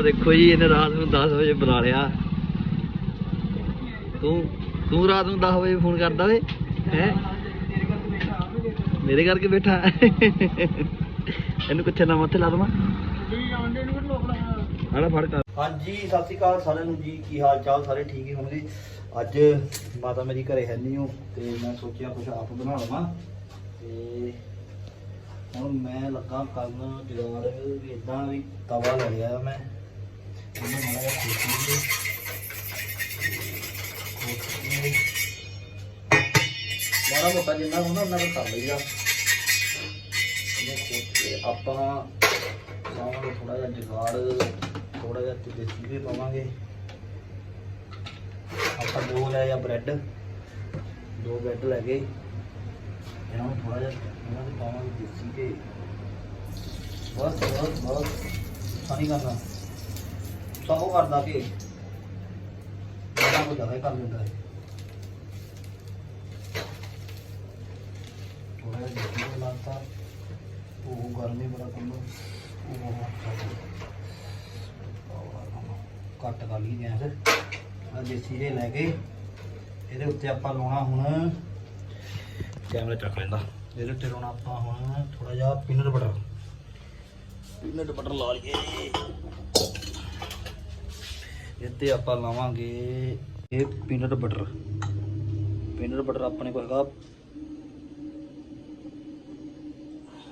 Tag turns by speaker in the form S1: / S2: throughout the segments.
S1: ਆ ਦੇਖੋ ਜੀ, ਇਹਨੇ ਰਾਤ ਨੂੰ 10 ਵਜੇ ਬੁਲਾ ਲਿਆ। ਤੂੰ ਤੂੰ ਰਾਤ ਨੂੰ 10 ਵਜੇ ਫੋਨ ਕਰਦਾ ਵੇ ਹੈ? ਮੇਰੇ ਕਰਕੇ ਬੈਠਾ। ਇਹਨੂੰ ਕਿੱਥੇ ਨਾ ਮੱਥੇ ਲਾ ਦਵਾਂ? ਆਲਾ ਫੜ ਕਰ। ਹਾਂਜੀ, ਸਤਿ ਸ਼੍ਰੀ ਅਕਾਲ ਸਾਰਿਆਂ ਨੂੰ ਜੀ, ਕੀ ਹਾਲ ਚਾਲ? ਸਾਰੇ ਠੀਕ ਹੀ ਹੋਣਗੇ? ਅੱਜ ਮਾਤਾ ਮੇਰੀ ਘਰੇ ਹੈ ਨਹੀਂ ਉਹ, ਤੇ ਮੈਂ ਸੋਚਿਆ ਕੁਝ ਆਪ ਬਣਾ ਲਵਾਂ। ਤੇ ਹੁਣ ਮੈਂ ਲੱਗਾ ਕਰਨ ਜੁਗਾੜ ਵੀ ਇਦਾਂ ਵੀ ਤਵਾ ਲੈ ਲਿਆ ਮੈਂ। ਇਹਨੂੰ ਮਾੜਾ ਜਿਹਾ ਖੋਖੀ ਦੇ ਮਾੜਾ ਮੋਟਾ ਜਿੰਨਾ ਹੁੰਦਾ ਉਹਨਾਂ ਨੂੰ ਕਰ ਲਈਦਾ ਆਪਾਂ ਪਾਵਾਂਗੇ ਥੋੜਾ ਜਿਹਾ ਜੁਗਾੜ ਥੋੜਾ ਜਿਹਾ ਤੇ ਦੇਸੀ ਵੀ ਪਾਵਾਂਗੇ। ਆਪਾਂ ਦੋ ਲੈ ਆ ਬ੍ਰੈਡ, ਦੋ ਬ੍ਰੈਡ ਲੈ ਗਏ ਇਹਨਾਂ ਨੂੰ ਥੋੜਾ ਜਿਹਾ ਇਹਨਾਂ ਦੇ ਪਾਵਾਂਗੇ ਦੇਸੀ ਤੇ ਬਸ ਬਸ ਬਸ। ਸਾਨੀ ਕਰਨਾ ਸਭ ਉਹ ਕਰਦਾ ਕਿ ਇਹਨਾਂ ਕੋ ਕਰ ਦਿੰਦਾ ਹੈ ਥੋੜਾ ਜਿਹਾ ਲਾਤਾ ਉਹ ਗਰਮੀ ਬੜਾ ਕੰਮ ਉਹ ਕੱਟ ਕਰ ਲਈ ਗੈਸ। ਆ ਦੇਸੀ ਜੇ ਲੈ ਕੇ ਇਹਦੇ ਉੱਤੇ ਆਪਾਂ ਲਾਉਣਾ ਹੁਣ ਕੈਮਰਾ ਚੱਕ ਲੈਂਦਾ। ਇਹਦੇ ਉੱਤੇ ਲਾਉਣਾ ਆਪਾਂ ਹੁਣ ਥੋੜਾ ਜਿਹਾ ਪੀਨਟ ਬਟਰ ਪੀਨਟ ਬਟਰ ਲਾ ਲਈਏ। ਇੱਥੇ ਆਪਾਂ ਲਾਵਾਂਗੇ ਇਹ ਪੀਨਟ ਬਟਰ ਪੀਨਟ ਬਟਰ ਆਪਣੇ ਕੋਲ ਹੈਗਾ।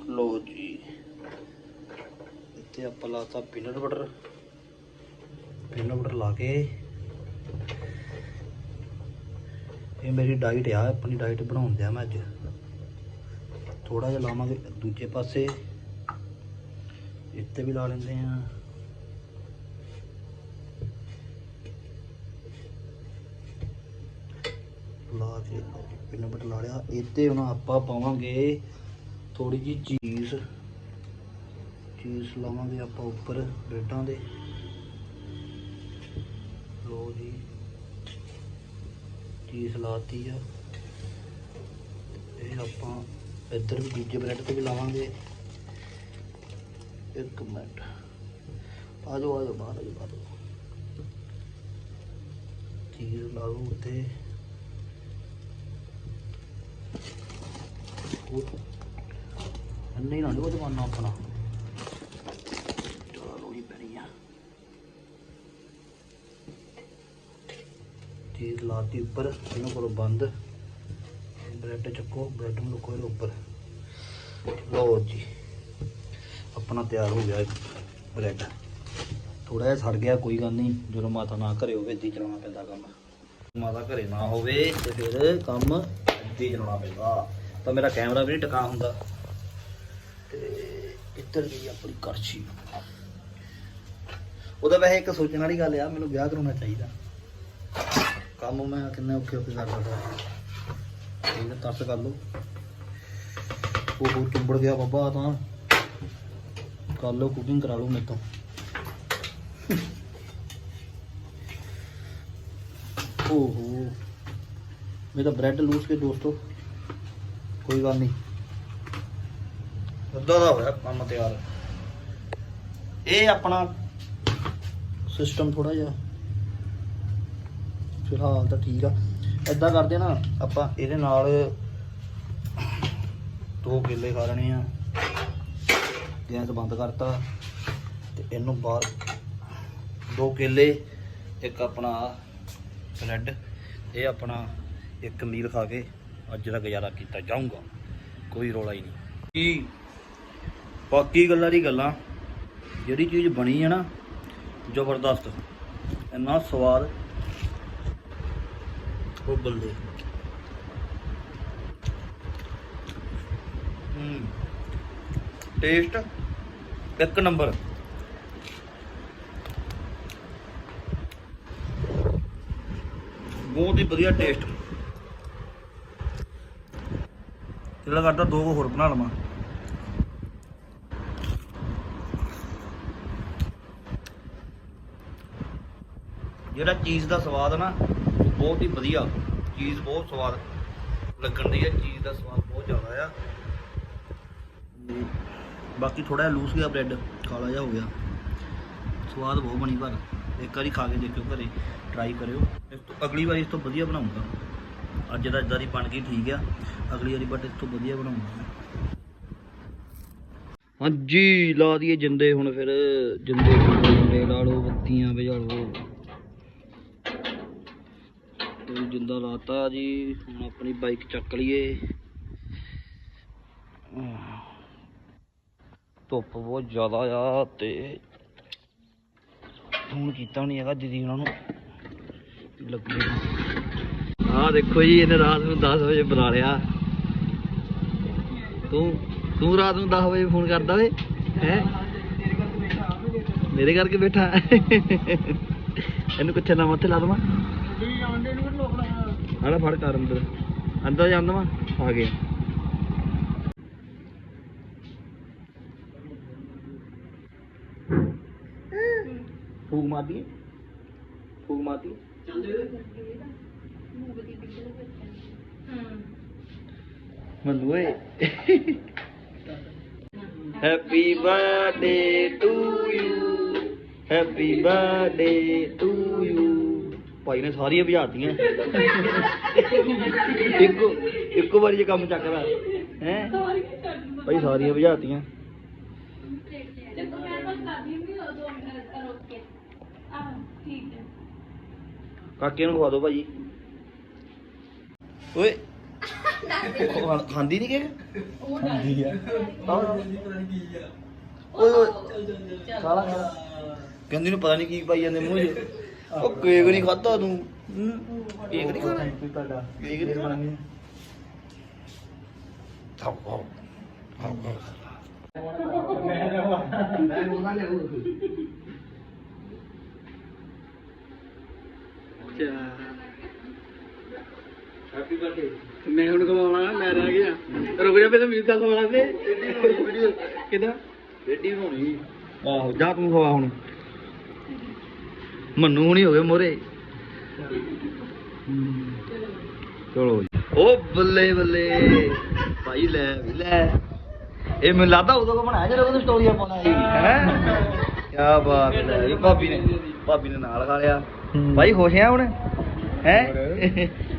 S1: ਲੋ ਜੀ। ਇੱਥੇ ਆਪਾਂ ਲਾਤਾ ਪੀਨਟ ਬਟਰ ਪੀਨਟ ਬਟਰ ਲਾ ਕੇ। ਇਹ ਮੇਰੀ ਡਾਈਟ ਆ, ਆਪਣੀ ਡਾਈਟ ਬਣਾਉਣ ਦਿਆ ਮੈਂ ਅੱਜ। ਥੋੜਾ ਜਿਹਾ ਲਾਵਾਂਗੇ ਦੂਜੇ ਪਾਸੇ। ਇੱਥੇ ਵੀ ਲਾ ਲੈਂਦੇ ਆ ਲਾ ਕੇ ਪੀਨਟ ਬਟਰ ਲਾ ਲਿਆ ਇੱਥੇ ਹੁਣ ਆਪਾਂ ਪਾਵਾਂਗੇ ਥੋੜੀ ਜੀ ਚੀਜ਼। ਚੀਜ਼ ਲਾਵਾਂਗੇ ਆਪਾਂ ਉੱਪਰ ਬ੍ਰੈਡਾਂ ਦੇ। ਲੋ ਜੀ, ਚੀਜ਼ ਲਾਤੀ ਆ। ਇਹ ਆਪਾਂ ਇੱਧਰ ਵੀ ਦੂਜੇ ਬ੍ਰੈਡ ਤੇ ਵੀ ਲਾਵਾਂਗੇ। ਇੱਕ ਮਿੰਟ। ਆ ਜਾਓ ਆ ਜਾਓ, ਬਾਹਰ ਆ ਜਾਓ, ਬਾਹਰ ਚੀਜ਼ ਲਾ ਲਓ ਉੱਤੇ ਨਾ ਉਹ ਆਪਣਾ। ਚਲੋ ਪੈਣੀ ਆ। ਲਾਤੀ ਉੱਪਰ ਇਹਨੂੰ ਕਰੋ ਬੰਦ। ਬ੍ਰੈਡ ਚੱਕੋ ਬ੍ਰੈਡ ਨੂੰ ਲੁਕੋ ਇਹਦੇ ਉੱਪਰ। ਲਓ ਜੀ ਆਪਣਾ ਤਿਆਰ ਹੋ ਗਿਆ ਬ੍ਰੈਡ। ਥੋੜਾ ਜਿਹਾ ਸੜ ਗਿਆ ਕੋਈ ਗੱਲ ਨਹੀਂ ਜਦੋਂ ਮਾਤਾ ਨਾ ਘਰੇ ਹੋਵੇ ਇੱਦੀ ਚਲਾਉਣਾ ਪੈਂਦਾ ਕੰਮ। ਮਾਤਾ ਘਰੇ ਨਾ ਹੋਵੇ ਤੇ ਫਿਰ ਕੰਮ ਇੱਦੀ ਚਲਾਉਣਾ ਪੈਂਦਾ। ਤਾਂ ਮੇਰਾ ਕੈਮਰਾ ਵੀ ਨਹੀਂ ਟਿਕਾ ਹੁੰਦਾ। ਤੇ ਇੱਧਰ ਗਈ ਆਪਣੀ ਕਰਛੀ ਉਹਦਾ ਵੈਸੇ ਇੱਕ ਸੋਚਣ ਵਾਲੀ ਗੱਲ ਆ, ਮੈਨੂੰ ਵਿਆਹ ਕਰਾਉਣਾ ਚਾਹੀਦਾ। ਕੰਮ ਮੈਂ ਕਿੰਨਾ ਔਖੇ ਔਖੇ ਕਰਦਾ ਪਿਆ। ਤਰਸ ਕਰ ਲਓ। ਉਹ ਚੁੰਬੜ ਗਿਆ ਬਾਬਾ ਤਾਂ ਕਰ ਲਓ ਕੁਕਿੰਗ ਕਰਾ ਲਓ ਮੇਰੇ ਤੋਂ। ਓਹੋ। ਮੇਰਾ ਬ੍ਰੈਡ ਲੂਸ ਕੇ ਦੋਸਤੋ। ਕੋਈ ਗੱਲ ਨਹੀਂ। ਅੱਧਾ ਦਾ ਹੋਇਆ ਕੰਮ ਤਿਆਰ। ਇਹ ਆਪਣਾ ਸਿਸਟਮ ਥੋੜਾ ਜਿਹਾ। ਫਿਲਹਾਲ ਤਾਂ ਠੀਕ ਆ। ਏਦਾਂ ਕਰਦੇ ਨਾ, ਆਪਾਂ ਇਹਦੇ ਨਾਲ ਦੋ ਕੇਲੇ ਖਾ ਲੈਣੇ ਆ। ਗੈਸ ਬੰਦ ਕਰਤਾ ਤੇ ਇਹਨੂੰ ਬਾਹਰ ਦੋ ਕੇਲੇ, ਇੱਕ ਆਪਣਾ ਬ੍ਰੈਡ ਇਹ ਆਪਣਾ ਇੱਕ ਮੀਲ ਖਾ ਕੇ ਅੱਜ ਦਾ ਗੁਜ਼ਾਰਾ ਕੀਤਾ ਜਾਊਗਾ। ਕੋਈ ਰੋਲਾ ਹੀ ਨਹੀਂ। ਕੀ ਬਾਕੀ ਗੱਲਾਂ ਦੀ ਗੱਲਾਂ, ਜਿਹੜੀ ਚੀਜ਼ ਬਣੀ ਹੈ ਨਾ, ਜ਼ਬਰਦਸਤ। ਇੰਨਾ ਸਵਾਦ ਉਹ ਬੱਲੇ ਹੂੰ। ਟੇਸਟ ਇੱਕ ਨੰਬਰ। ਬਹੁਤ ਹੀ ਵਧੀਆ ਟੇਸਟ। ਦਿਲ ਕਰਦਾ, ਦੋ ਕੁ ਹੋਰ ਬਣਾ ਲਵਾਂ। ਜਿਹੜਾ ਚੀਜ਼ ਦਾ ਸਵਾਦ ਨਾ, ਉਹ ਬਹੁਤ ਹੀ ਵਧੀਆ। ਚੀਜ਼ ਬਹੁਤ ਸਵਾਦ ਲੱਗਣ ਦੀ ਹੈ ਚੀਜ਼ ਦਾ ਸਵਾਦ ਬਹੁਤ ਜ਼ਿਆਦਾ ਆ। ਬਾਕੀ ਥੋੜਾ ਜਿਹਾ ਲੂਸ ਗਿਆ ਬ੍ਰੈਡ ਕਾਲਾ ਜਿਹਾ ਹੋ ਗਿਆ। ਸਵਾਦ ਬਹੁਤ ਬਣੀ ਪਰ, ਇੱਕ ਵਾਰੀ ਖਾ ਕੇ ਦੇਖਿਓ ਘਰੇ ਟਰਾਈ ਕਰਿਓ। ਇਸ ਤੋਂ ਅਗਲੀ ਵਾਰੀ ਇਸ ਤੋਂ ਵਧੀਆ ਬਣਾਉਂਗਾ। ਅੱਜ ਦਾ ਇਦਾਂ ਦੀ ਬਣ ਗਈ, ਠੀਕ ਆ। ਅਗਲੀ ਵਾਰੀ ਬਟ ਇਸ ਤੋਂ ਵਧੀਆ ਬਣਾਉਂਗਾ ਹਾਂਜੀ, ਲਾ ਦਈਏ ਜਿੰਦੇ ਹੁਣ ਫਿਰ। ਜਿੰਦੇ ਜਿੰਦੇ ਲਾ ਲਓ, ਬੱਤੀਆਂ ਵਜਾ ਲਓ। ਤੇ ਜਿੰਦਾ ਲਾਤਾ ਜੀ, ਹੁਣ ਆਪਣੀ ਬਾਈਕ ਚੱਕ ਲਈਏ। ਧੁੱਪ ਬਹੁਤ ਜ਼ਿਆਦਾ ਆ ਤੇ ਫੋਨ ਕੀਤਾ ਨਹੀਂ ਹੈਗਾ ਦੀਦੀ ਉਹਨਾਂ ਨੂੰ। ਲੱਗੇ ਆਹ ਦੇਖੋ ਜੀ, ਇਹਨੇ ਰਾਤ ਨੂੰ 10 ਵਜੇ ਬੁਲਾ ਲਿਆ। ਤੂੰ ਤੂੰ ਰਾਤ ਨੂੰ 10 ਵਜੇ ਫੋਨ ਕਰਦਾ ਵੇ ਹੈ? ਮੇਰੇ ਕਰਕੇ ਬੈਠਾ। ਇਹਨੂੰ ਕਿੱਥੇ ਨਾ ਮੱਥੇ ਲਾ ਦਵਾਂ? ਆੜਾ ਫੜ ਕਰ ਅੰਦਰ। ਅੰਦਰ ਜਾਂਦਾ ਵਾ ਆ ਗਿਆ ਫੂਕ ਮਾਰਦੀ ਫੂਕ ਮਾਰਦੀ ਮੰਨੂ ਓਏ happy birthday to you happy birthday to you ਭਾਈ ਨੇ ਸਾਰੀਆਂ ਭਜਾਤੀਆਂ ਇੱਕੋ ਇੱਕੋ ਵਾਰੀ ਜੇ ਕੰਮ ਚੱਕਦਾ ਹੈ ਭਾਈ ਸਾਰੀਆਂ ਭਜਾਤੀਆਂ ਕਾਕੇ ਨੂੰ ਖਵਾ ਦਿਓ ਭਾਜੀ ਓਏ। ਉਹ ਖਾ- ਖਾਂਦੀ ਨਹੀਂ ਕੇਕ? ਖਾਂਦੀ ਆ। ਓਏ ਓਏ। ਖਾਲਾ ਖਾਲਾ ਕਹਿੰਦੀ ਨੂੰ ਪਤਾ ਨਹੀਂ ਕੀ ਪਾਈ ਜਾਂਦੇ ਮੂੰਹ 'ਚ। ਉਹ ਕੇਕ ਨਹੀਂ ਖਾਦਾ ਤੂੰ। ਹੂੰ? ਕੇਕ ਨਹੀਂ ਖਾਣਾ?
S2: ਤੁਹਾਡਾ।
S1: ਕੇਕ ਨਹੀਂ ਖਾਣਾ? ਖਾਓ ਖਾਓ। ਖਾਓ ਖਾਓ। ਹੈਪੀ
S2: ਮੈਂ ਹੁਣ ਕਮਾਉਣਾ ਮੈਂ ਰਹਿ ਗਿਆ। ਰੁਕ ਜਾ ਮੈਨੂੰ ਤਾਂ ਖਵਾ ਦੇ। ਵੀਡੀਓ ਕਿਦਾਂ?
S1: ਰੇਡੀ ਹੋਣੀ। ਆਹੋ ਜਾ ਤੂੰ ਖਵਾ ਹੁਣ। ਮੰਨੂ ਹੁਣੀ ਹੋ ਗਏ ਮੋਰੇ। ਚਲੋ ਓ ਬੱਲੇ ਬੱਲੇ ਭਾਈ ਲੈ ਵੀ ਲੈ। ਇਹ ਮੈਨੂੰ ਲੱਗਦਾ ਉਦੋਂ ਕੋ ਬਣਾਇਆ ਜਦੋਂ ਉਹਦੀ ਸਟੋਰੀਆਂ ਪਾਉਣਾ ਸੀ ਹੈ? ਕੀ ਬਾਤ ਹੈ। ਇਹ ਭਾਬੀ ਨੇ ਭਾਬੀ ਨੇ ਨਾਲ ਖਾ ਲਿਆ। ਭਾਈ ਖੁਸ਼ ਆ ਹੁਣ? ਹੈ?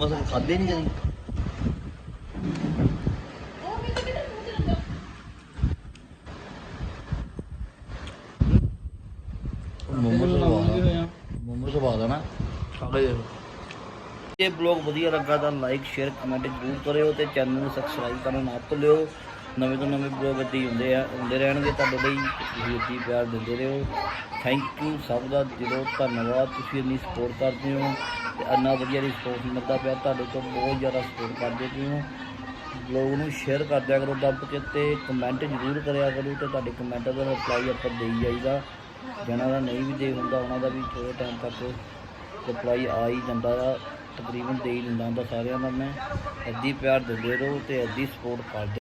S1: ਮਸਲ ਖਾਦੇ ਨਹੀਂ ਕਦੀ। ਮੋਮੋਸ ਬਲੌਗ ਵਧੀਆ ਲੱਗਾ ਤਾਂ ਲਾਈਕ ਸ਼ੇਅਰ ਕਮੈਂਟ ਜ਼ਰੂਰ ਕਰਿਓ ਤੇ ਚੈਨਲ ਨੂੰ ਸਬਸਕ੍ਰਾਈਬ ਕਰਨਾ ਨਾ ਭੁੱਲਿਓ। ਨਵੇਂ ਤੋਂ ਨਵੇਂ ਬਲੌਗ ਇੱਦਾਂ ਹੁੰਦੇ ਆ, ਹੁੰਦੇ ਰਹਿਣਗੇ, ਤੁਹਾਡੇ ਲਈ ਤੁਸੀਂ ਇੱਦਾਂ ਪਿਆਰ ਦਿੰਦੇ ਰਹੋ। ਥੈਂਕ ਯੂ ਸਭ ਦਾ ਦਿਲੋਂ ਧੰਨਵਾਦ। ਤੁਸੀਂ ਇੰਨੀ ਸਪੋਰਟ ਕਰਦੇ ਹੋ ਤੇ ਇੰਨਾ ਵਧੀਆ ਰਿਸਪੌਂਸ ਮਿਲਦਾ ਪਿਆ। ਤੁਹਾਡੇ ਤੋਂ ਬਹੁਤ ਜ਼ਿਆਦਾ ਸਪੋਰਟ ਕਰਦੇ ਪਏ ਹੋ। ਬਲੌਗ ਨੂੰ ਸ਼ੇਅਰ ਕਰ ਦਿਆ ਕਰੋ ਦੱਬ ਕੇ ਤੇ ਕਮੈਂਟ ਜ਼ਰੂਰ ਕਰਿਆ ਕਰੋ ਤੇ ਤੁਹਾਡੇ ਕਮੈਂਟਾਂ ਦਾ ਰਿਪਲਾਈ ਆਪਾਂ ਦੇਈ ਜਾਈਦਾ। ਜਿਹਨਾਂ ਦਾ ਨਹੀਂ ਵੀ ਦੇ ਹੁੰਦਾ, ਉਹਨਾਂ ਦਾ ਵੀ ਥੋੜੇ ਟਾਈਮ ਤੱਕ ਰਿਪਲਾਈ ਆ ਹੀ ਜਾਂਦਾ ਆ। ਤਕਰੀਬਨ ਦੇ ਹੀ ਦਿੰਦਾ ਹੁੰਦਾ ਸਾਰਿਆਂ ਦਾ ਮੈਂ। ਅੱਧੀ ਪਿਆਰ ਦਿੰਦੇ ਰਹੋ ਤੇ ਅੱਧੀ ਸਪੋਰਟ ਕਰਦੇ